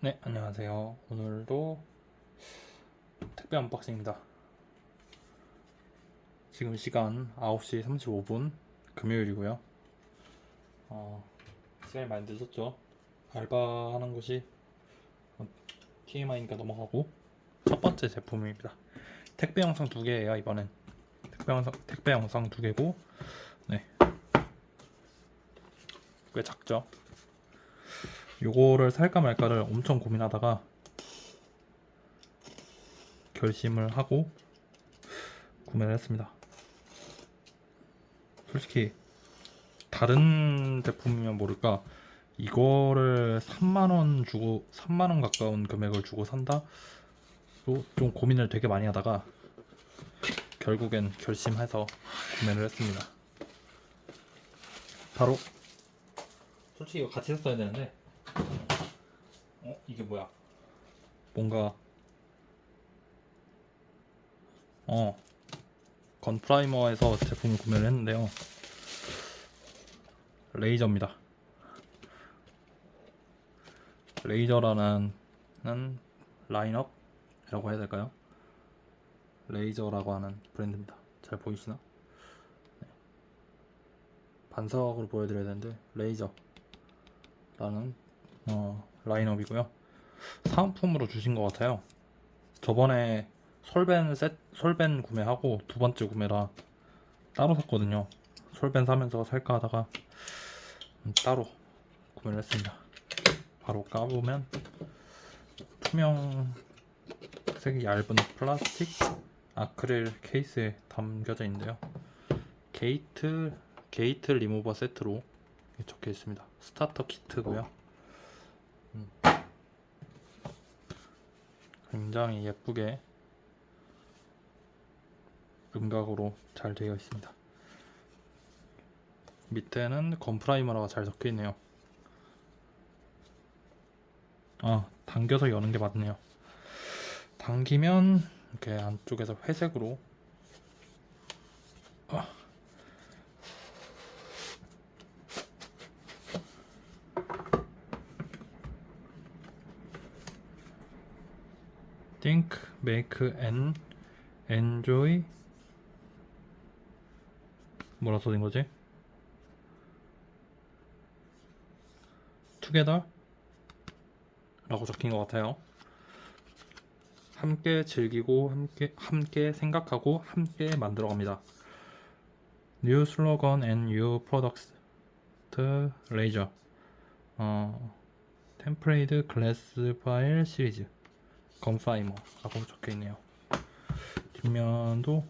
네, 안녕하세요. 오늘도 택배 언박싱입니다. 지금 시간 9시 35분 금요일이고요. 어, 시간이 많이 늦었죠. 알바하는 곳이 어, TMI니까 넘어가고 첫 번째 제품입니다. 택배 영상 두 개예요, 이번엔. 택배 영상 택배 영상 두 개고 네. 꽤 작죠. 요거를 살까 말까를 엄청 고민하다가 결심을 하고 구매를 했습니다. 솔직히 다른 제품이면 모를까 이거를 3만원 주고 3만원 가까운 금액을 주고 산다? 좀 고민을 되게 많이 하다가 결국엔 결심해서 구매를 했습니다. 바로 솔직히 이거 같이 샀어야 되는데 어? 이게 뭐야? 뭔가 어 건프라이머에서 제품을 구매를 했는데요 레이저입니다 레이저라는 는 라인업이라고 해야 될까요? 레이저라고 하는 브랜드입니다 잘 보이시나? 네. 반사각으로 보여드려야 되는데 레이저라는 어, 라인업이고요. 사은품으로 주신 것 같아요. 저번에 솔벤 셋, 솔벤 구매하고 두 번째 구매라 따로 샀거든요. 솔벤 사면서 살까 하다가 음, 따로 구매를 했습니다. 바로 까보면 투명 색이 얇은 플라스틱 아크릴 케이스에 담겨져 있는데요. 게이트 게이트 리무버 세트로 적혀 있습니다. 스타터 키트고요. 굉장히 예쁘게 음각으로 잘 되어 있습니다. 밑에는 건프라이머라가 잘 적혀 있네요. 아, 당겨서 여는 게 맞네요. 당기면 이렇게 안쪽에서 회색으로 아. Think, make, and enjoy 뭐라 써진 거지? together 라고 적힌 것 같아요. 함께 즐기고 함께 함께 생각하고 함께 만들어 갑니다. New slogan and new products. 레이저. 어, 템플레이드 글래스 파일 시리즈. 건파이머라고 적혀 있네요. 뒷면도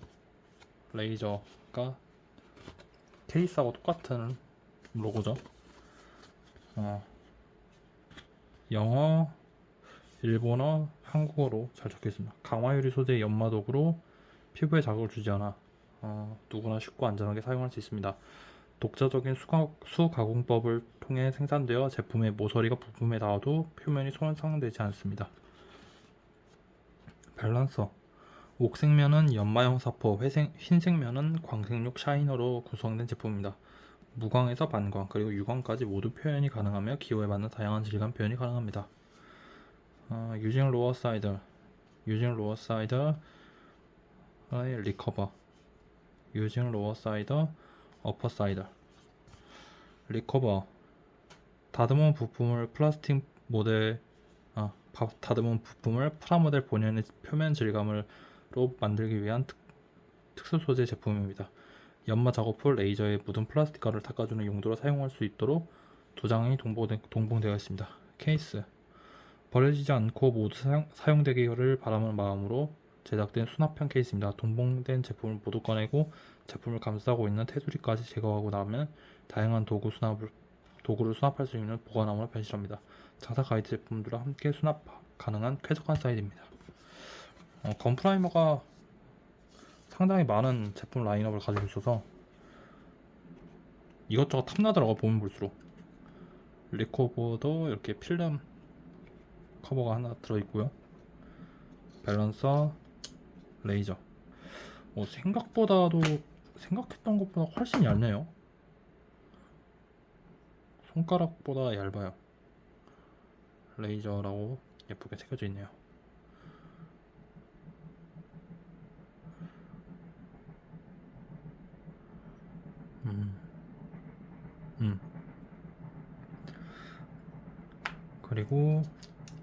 레이저가 케이스하고 똑같은 로고죠. 어, 영어, 일본어, 한국어로 잘 적혀 있습니다. 강화 유리 소재 연마독으로 피부에 자극을 주지 않아 어, 누구나 쉽고 안전하게 사용할 수 있습니다. 독자적인 수가, 수가공법을 통해 생산되어 제품의 모서리가 부품에 닿아도 표면이 손상되지 않습니다. 밸런서. 옥색면은 연마형 사포, 회색, 흰색면은 광색육 샤이너로 구성된 제품입니다. 무광에서 반광, 그리고 유광까지 모두 표현이 가능하며 기호에 맞는 다양한 질감 표현이 가능합니다. 어, 리커버, 유징 로어 사이더, 어퍼 사이더, 리커버, 다듬은 부품을 플라스틱 모델 다듬은 부품을 프라모델 본연의 표면 질감으로 만들기 위한 특, 특수 소재 제품입니다. 연마 작업 후 레이저에 묻은 플라스틱 가루를 닦아주는 용도로 사용할 수 있도록 두 장이 동봉되, 동봉되어 있습니다. 케이스 버려지지 않고 모두 사용, 사용되기를 바라는 마음으로 제작된 수납형 케이스입니다. 동봉된 제품을 모두 꺼내고 제품을 감싸고 있는 테두리까지 제거하고 나면 다양한 도구 수납을 도구를 수납할 수 있는 보관함으로 변신합니다. 자사 가이드 제품들과 함께 수납 가능한 쾌적한 사이즈입니다. 어, 건프라이머가 상당히 많은 제품 라인업을 가지고 있어서 이것저것 탐나더라고 보면 볼수록. 리코버도 이렇게 필름 커버가 하나 들어있고요. 밸런서 레이저. 어, 생각보다도 생각했던 것보다 훨씬 얇네요. 손가락보다 얇아요 레이저라고 예쁘게 새겨져 있네요. 음, 음. 그리고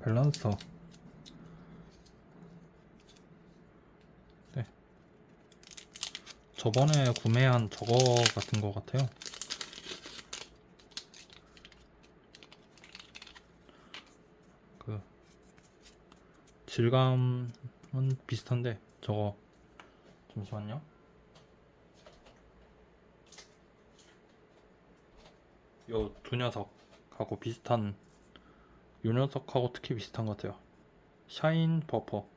밸런서. 네. 저번에 구매한 저거 같은 거 같아요. 그 질감은 비슷한데 저거 잠시만요. 요 두 녀석하고 비슷한 요 녀석하고 특히 비슷한 것 같아요. 샤인 버퍼로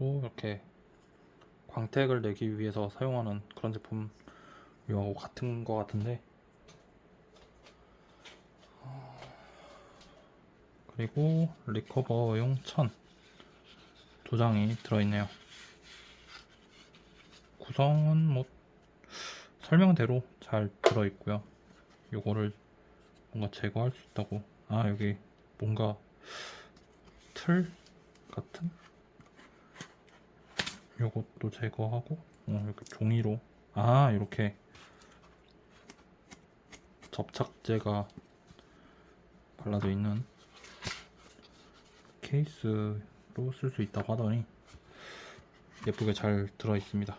이렇게 광택을 내기 위해서 사용하는 그런 제품 이하고 같은 것 같은데 그리고 리커버용 천 두 장이 들어있네요. 구성은 뭐 설명대로 잘 들어있고요. 요거를 뭔가 제거할 수 있다고 아 여기 뭔가 틀 같은 요것도 제거하고 어, 이렇게 종이로 아 이렇게 접착제가 발라져 있는 케이스 로 쓸 수 있다고 하더니 예쁘게 잘 들어 있습니다.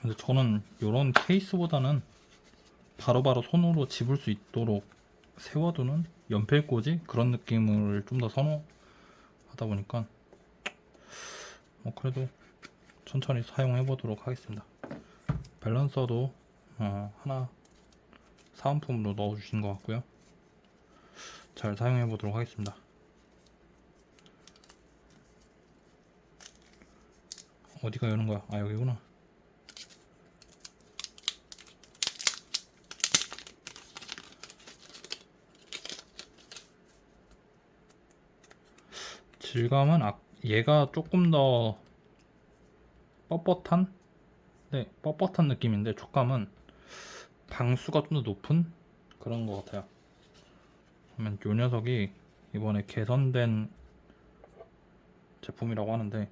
근데 저는 이런 케이스보다는 바로 바로 손으로 집을 수 있도록 세워두는 연필꽂이 그런 느낌을 좀 더 선호하다 보니까 뭐 그래도 천천히 사용해 보도록 하겠습니다. 밸런서도 어, 하나 사은품으로 넣어 주신 것 같고요. 잘 사용해 보도록 하겠습니다. 어디가 여는 거야? 아 여기구나. 질감은 아, 얘가 조금 더 뻣뻣한? 네 뻣뻣한 느낌인데 촉감은 방수가 좀 더 높은 그런 것 같아요. 그러면 요 녀석이 이번에 개선된 제품이라고 하는데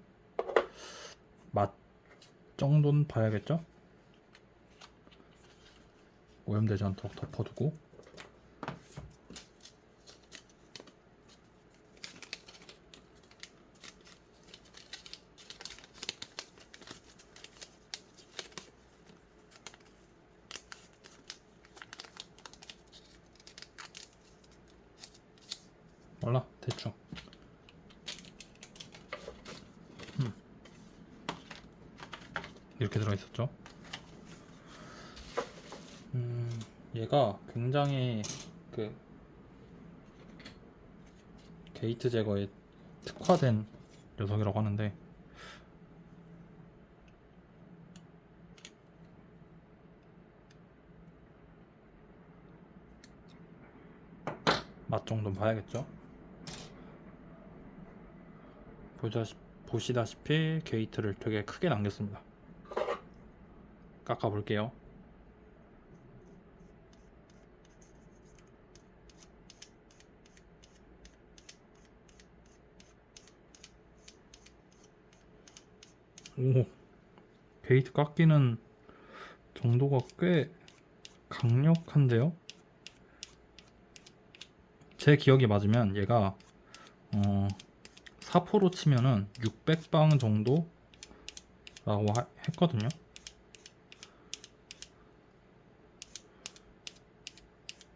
맛 정도는 봐야겠죠? 오염되지 않도록 덮어두고 몰라 대충. 음. 이렇게 들어있었죠? 음, 얘가 굉장히 그 게이트 제거에 특화된 녀석이라고 하는데 맛 정도는 봐야겠죠 보시다시, 보시다시피 게이트를 되게 크게 남겼습니다. 깎아 볼게요. 오, 게이트 깎이는 정도가 꽤 강력한데요? 제 기억이 맞으면 얘가 어, 사포로 치면은 600방 정도라고 하- 했거든요.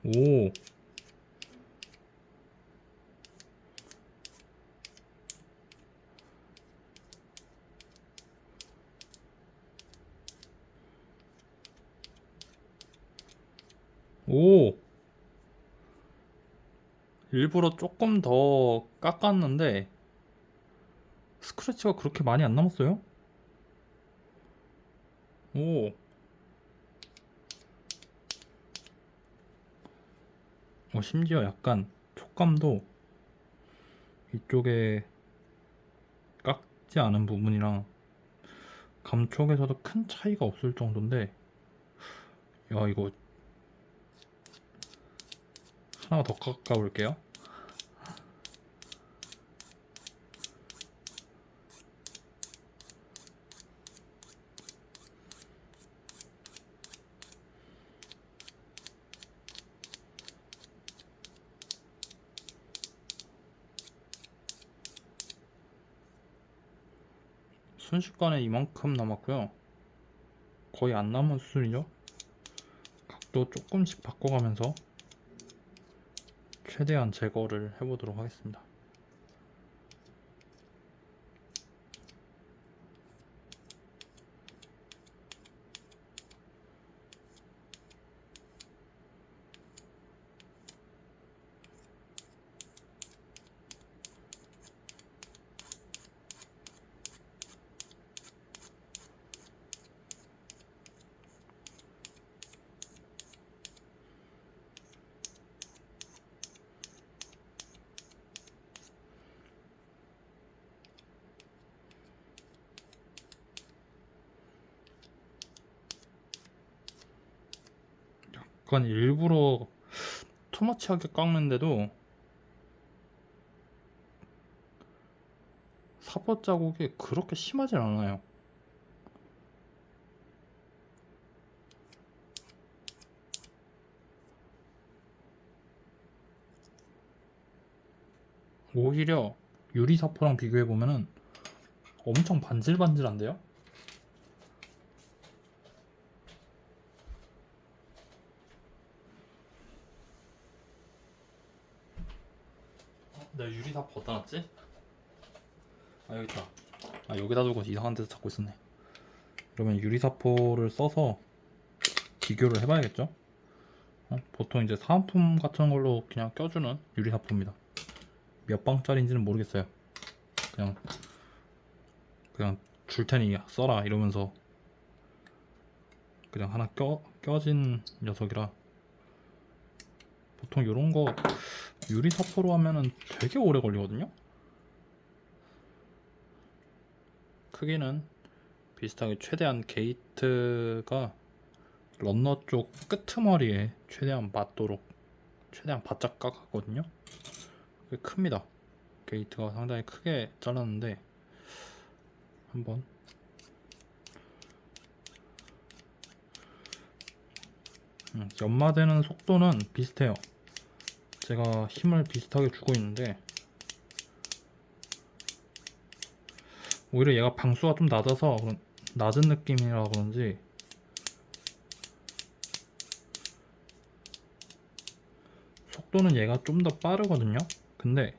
오. 오. 일부러 조금 더 깎았는데 스크래치가 그렇게 많이 안 남았어요? 오. 어, 심지어 약간 촉감도 이쪽에 얇지 않은 부분이랑 감촉에서도 큰 차이가 없을 정도인데 야 이거 하나 더 깎아 볼게요 순식간에 이만큼 남았고요. 거의 안 남은 수준이죠? 각도 조금씩 바꿔가면서 최대한 제거를 해보도록 하겠습니다 약간 일부러 투머치하게 깎는데도 사포 자국이 그렇게 심하진 않아요. 오히려 유리 사포랑 비교해 보면은 엄청 반질반질한데요? 내 유리사포 어디다 놨지? 아 여기 있다 아 여기다 두고 이상한 데서 찾고 있었네 그러면 유리사포를 써서 비교를 해봐야겠죠? 어? 보통 이제 사은품 같은 걸로 그냥 껴주는 유리사포입니다 몇 방짜리인지는 모르겠어요 그냥 그냥 줄 테니 써라 이러면서 그냥 하나 껴, 껴진 녀석이라 보통 이런 거 유리 사포로 하면은 되게 오래 걸리거든요. 크기는 비슷하게 최대한 게이트가 런너 쪽 끄트머리에 최대한 맞도록 최대한 바짝 깎았거든요. 꽤 큽니다. 게이트가 상당히 크게 잘랐는데 한번 음, 연마되는 속도는 비슷해요. 제가 힘을 비슷하게 주고 있는데 오히려 얘가 방수가 좀 낮아서 그런- 낮은 느낌이라 그런지 속도는 얘가 좀 더 빠르거든요. 근데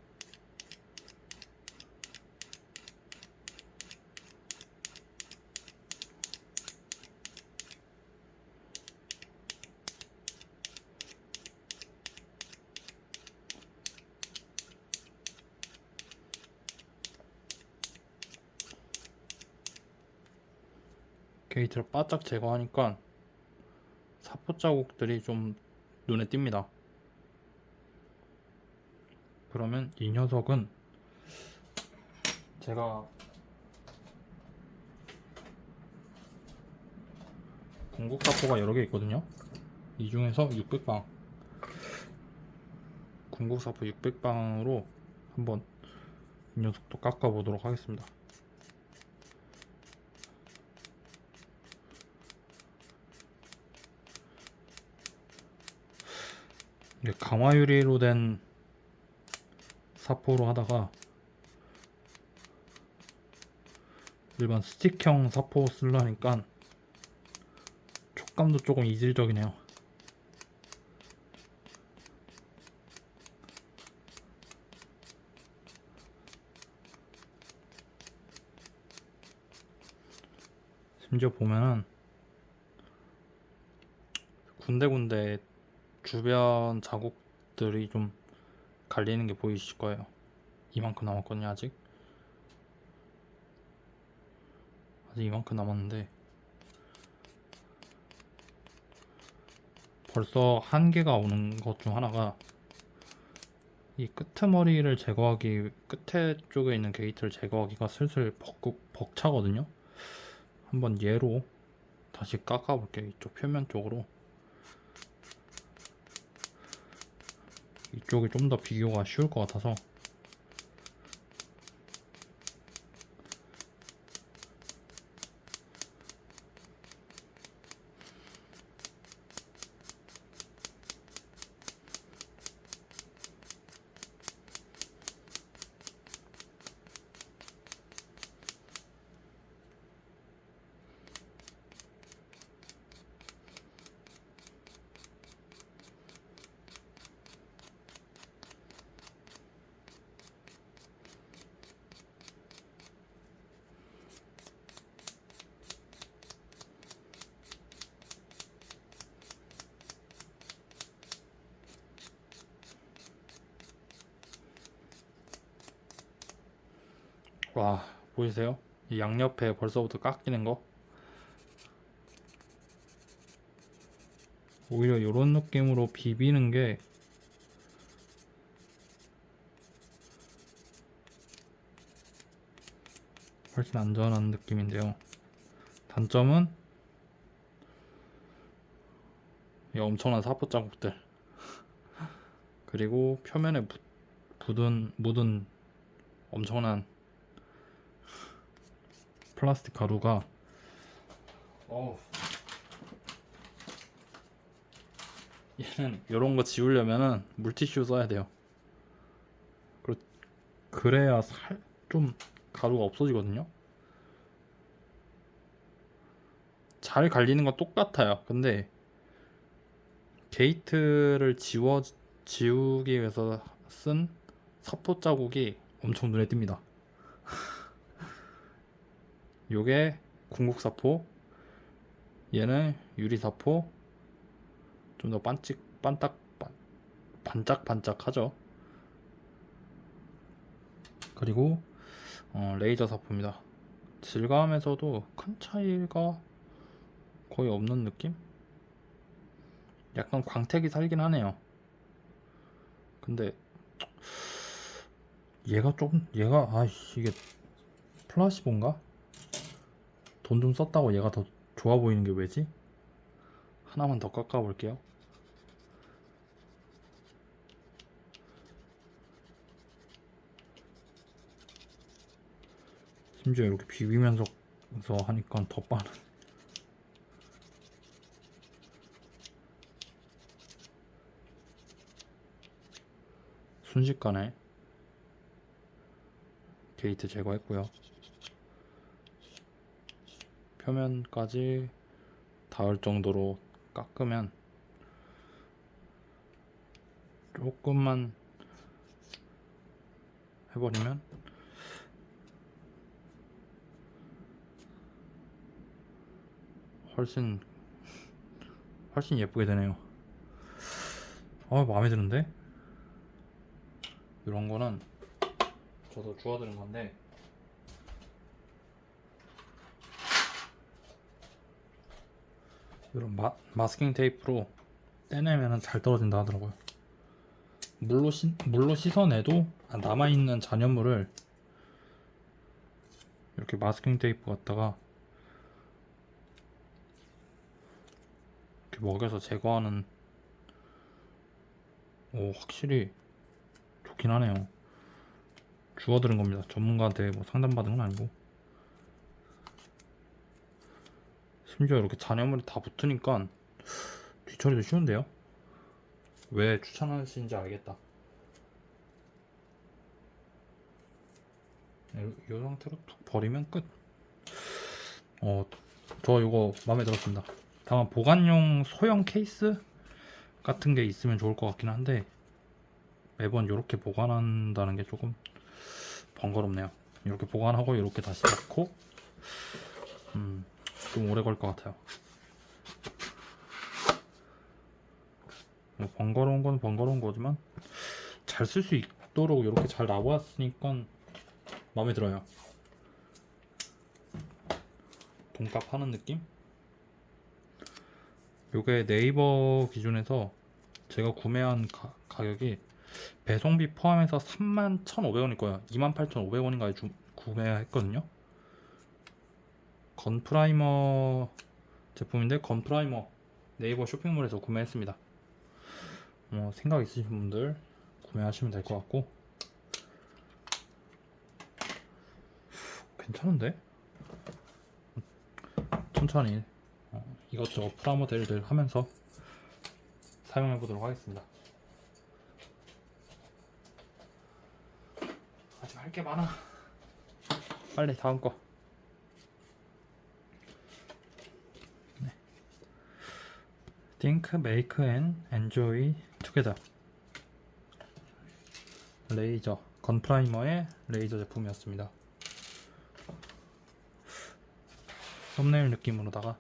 게이트를 바짝 제거하니까 사포 자국들이 좀 눈에 띕니다. 그러면 이 녀석은 제가 공국 사포가 여러 개 있거든요. 이 중에서 600방 궁극 사포 600방으로 한번 이 녀석도 깎아 보도록 하겠습니다. 강화 유리로 된 사포로 하다가 일반 스틱형 사포 쓰려니까 촉감도 조금 이질적이네요. 심지어 보면은 군데군데 주변 자국들이 좀 갈리는 게 보이실 거예요. 이만큼 남았거든요, 아직. 아직 이만큼 남았는데 벌써 한계가 오는 것 중 하나가 이 끄트머리를 제거하기 끝에 쪽에 있는 게이트를 제거하기가 슬슬 벅, 벅차거든요 한번 얘로 다시 깎아 볼게요 이쪽 표면 쪽으로 이쪽이 좀 더 비교가 쉬울 것 같아서 와 보이세요? 이 양옆에 벌써부터 깎이는 거? 오히려 이런 느낌으로 비비는 게 훨씬 안전한 느낌인데요. 단점은 이 엄청난 사포 자국들. 그리고 표면에 묻- 묻은 묻은 엄청난 플라스틱 가루가 어우. 얘는 이런 거 지우려면은 물티슈 써야 돼요. 그- 그래야 살 좀 가루가 없어지거든요. 잘 갈리는 건 똑같아요. 근데 게이트를 지워 지우기 위해서 쓴 사포 자국이 엄청 눈에 띕니다. 요게 궁극사포 얘는 유리사포 좀 더 반찍 반딱 반, 반짝반짝하죠 그리고 어, 레이저 사포입니다 질감에서도 큰 차이가 거의 없는 느낌? 약간 광택이 살긴 하네요 근데 얘가 좀 얘가 아이씨 이게 플라시본가? 돈 좀 썼다고 얘가 더 좋아 보이는 게 왜지? 하나만 더 깎아 볼게요. 심지어 이렇게 비비면서 하니까 더 빠른. 순식간에 게이트 제거했고요. 표면까지 닿을 정도로 깎으면 조금만 해버리면 훨씬 훨씬 예쁘게 되네요. 아 마음에 드는데 이런 거는 저도 주워드는 건데 이런 마, 마스킹 테이프로 떼내면 잘 떨어진다 하더라고요. 물로 씻 물로 씻어내도 남아있는 잔여물을 이렇게 마스킹 테이프 갖다가 이렇게 먹여서 제거하는 오 확실히 좋긴 하네요. 주워들은 겁니다. 전문가한테 뭐 상담받은 건 아니고. 심지어 이렇게 잔여물이 다 붙으니까 뒤처리도 쉬운데요? 왜 추천하시는지 알겠다. 이, 이 상태로 툭 버리면 끝. 어, 저 이거 마음에 들었습니다. 다만 보관용 소형 케이스 같은 게 있으면 좋을 것 같긴 한데 매번 이렇게 보관한다는 게 조금 번거롭네요. 이렇게 보관하고 이렇게 다시 넣고 음, 좀 오래 걸 것 같아요. 뭐 번거로운 건 번거로운 거지만 잘 쓸 수 있도록 이렇게 잘 나왔으니까 마음에 들어요. 돈값 하는 느낌? 요게 네이버 기준에서 제가 구매한 가, 가격이 배송비 포함해서 31,500원일 거예요. 28,500원인가에 주, 구매했거든요. 건프라이머 제품인데 건프라이머 네이버 쇼핑몰에서 구매했습니다. 뭐 생각 있으신 분들 구매하시면 될 것 같고 괜찮은데? 천천히 어, 이것저것 프라모델들 하면서 사용해 보도록 하겠습니다. 아직 할 게 많아. 빨리 다음 거. Think, make and enjoy together. 레이저 건프라이머의 레이저 제품이었습니다. 썸네일 느낌으로다가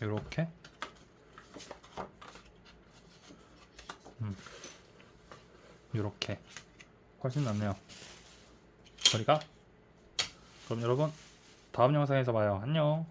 이렇게 음, 이렇게 훨씬 낫네요. 거리가 그럼 여러분 다음 영상에서 봐요. 안녕.